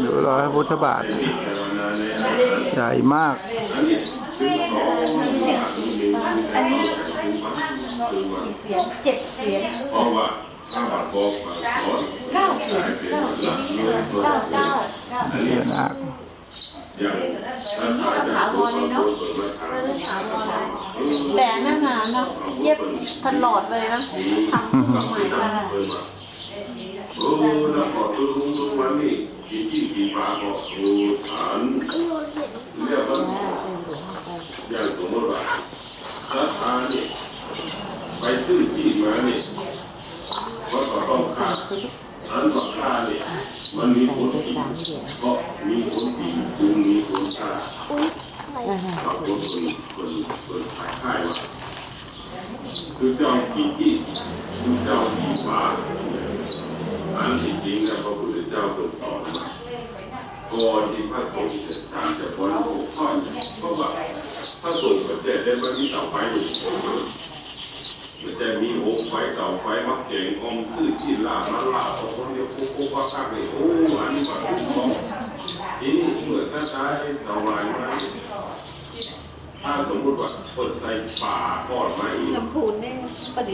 หรือร้อยพระพุทธบาท ใหญ่มาก อันนี้กี่เสียงเจ็ดเสียงเพราะว่าถ้าบาทบอกสอนเก้าเสียงเก้าเสียงเก้าเก้าเก้าเสียญางนาคอย่างถ้าขายจากตัวเราเปิดราคาแต่นั่นน่ะเนาะเย็บตลอดเลยนะทำขึ้นมาใหม่ค่ะ เปิดมาโอ้แล้วพอตัวลุงตัวมันนี่กี่ที่กี่ปลาก็โอ้ฐานเรียกว่าอย่างสมมติว่าราคาเนี่ยไปซื้อที่มาเนี่ยก็ต้องค่าอันราคาเนี่ยมันมีผลจริงเพราะมีผลจริงซึ่งมีผลค่าบางคนคนคนคนขายค่ายว่าคือเจ้ากี่ที่คือเจ้ากี่ฟ้า อันที่จริงนะพระพุทธเจ้าตรัสสอมาก่อนที่พระสงฆ์จะตามจะพ้นโลกข้อนเพราะว่าพระสงฆ์ประเทศได้มาที่เตาไฟอยู่มันจะมีโอ่งไฟเต่าไฟมักเก่งอมคือที่ลาบมันลาบเอาคนเดียวโค้โค้พักพักเลยโอ้อันนี้มาคุ้มครองทีนี้เมื่อท่านตายเต่าไหลมาถ้าสมมติว่าคนใส่ป่าทอดมาอีกลำพูนเนี่ยประดิษฐ์